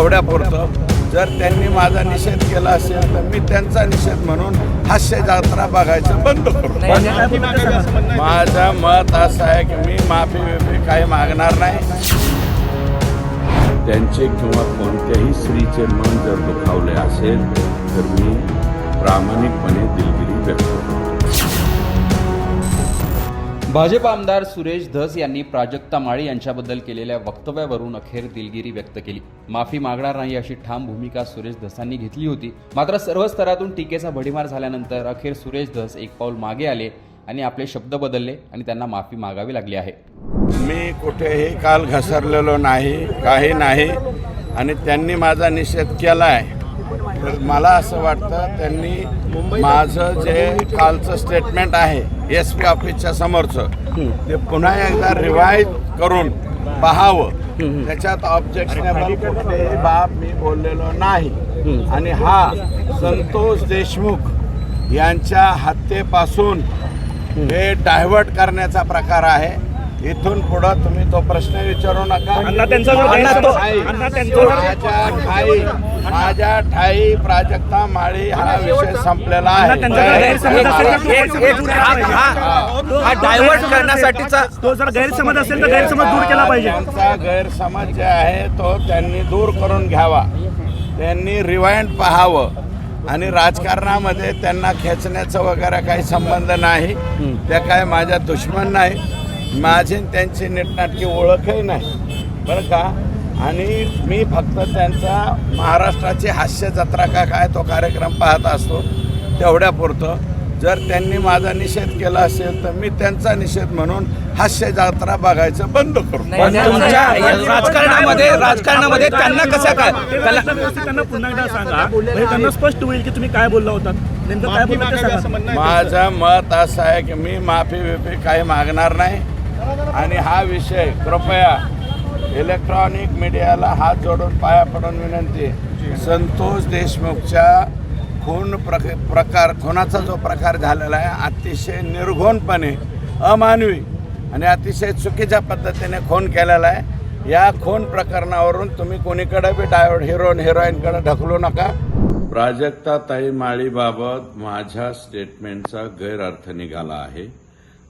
एवढ्यापुरतं जर त्यांनी माझा निषेध केला असेल तर मी त्यांचा निषेध म्हणून हास्य जत्रा बघायचं बंद करतो माझं मत असं आहे की मी माफी बिफी काही मागणार नाही. त्यांचे किंवा कोणत्याही स्त्रीचे मन जर दुखावले असेल तर मी प्रामाणिकपणे दिलगिरी व्यक्त करतो. भाजप आमदार सुरेश धस यांनी प्राजक्ता माळी यांच्याबद्दल केलेल्या वक्तव्यावरून अखेर दिलगिरी व्यक्त केली. माफी मागणार नाही अशी ठाम भूमिका सुरेश धसांनी घेतली होती. मात्र सर्व स्तरातून टीकेचा भडीमार झाल्यानंतर अखेर सुरेश धस एक पाऊल मागे आले आणि आपले शब्द बदलले आणि त्यांना माफी मागावी लागली आहे. मी कुठेही काल घसरलेलो नाही काही नाही आणि त्यांनी माझा निषेध केला आहे तर मला असं वाटतं त्यांनी माझं जे कालचं स्टेटमेंट आहे एस पी ऑफिसच्या समोरचं ते पुन्हा एकदा रिवाईज करून पाहावं. त्याच्यात ऑब्जेक्शनेबल कुठलेही बाब मी बोललेलो नाही. आणि हा संतोष देशमुख यांच्या हत्येपासून हे डायव्हर्ट करण्याचा प्रकार आहे. इथून पुढं तुम्ही तो प्रश्न विचारू नका. अण्णा त्यांचा जो माझ्या गैरसमज- ठाई- अण्णा त्यांचा जो- माझ्या ठाई माझ्या ठाई प्राजक्ता माळी हा विषय संपलेला आहे. अण्णा त्यांचा जो गैरसमज असेल तर तो एक- एक- हा- हा- हा डायव्हर्ट करण्यासाठीचा तो जर गैरसमज असेल तर गैरसमज दूर केला पाहिजे. त्यांचा गैरसमज जे आहे तो त्यांनी दूर करून घ्यावा. त्यांनी रिवाइंड पाहावं. आणि राजकारणामध्ये त्यांना खेचण्याचा वगैरे काही संबंध नाही. त्या काय माझ्या दुश्मन नाही. माझी त्यांची नीटनाटकी ओळखही नाही. बरं का? आणि मी फक्त त्यांचा महाराष्ट्राची हास्य जत्रा का काय तो कार्यक्रम पाहत असतो तेवढ्यापुरतं. जर त्यांनी माझा निषेध केला असेल तर मी त्यांचा निषेध म्हणून हास्य जत्रा बघायचं बंद तुमच्या राजकारणामध्ये राजकारणामध्ये त्यांना कसं काय? त्यांना पुन्हा एकदा सांगा. म्हणजे त्यांना स्पष्ट होईल की तुम्ही काय बोलला होता. माझं मत असं आहे की मी माफी बिफी काही मागणार नाही. आणि हा विषय कृपया इलेक्ट्रॉनिक मीडियाला हात जोडून पाया पडून विनंती. संतोष देशमुखच्या खून प्रक प्रकार खुनाचा जो प्रकार झालेला आहे अतिशय निर्घोणपणे अमानवी आणि अतिशय चुकीच्या पद्धतीने खून केलेला आहे. या खून प्रकरणावरून तुम्ही कोणीकडे बी डायोड हिरोईन हिरोईनकडे ढकलू नका. प्राजक्ता ताई माळीबाबत माझ्या स्टेटमेंटचा गैरअर्थ निघाला आहे.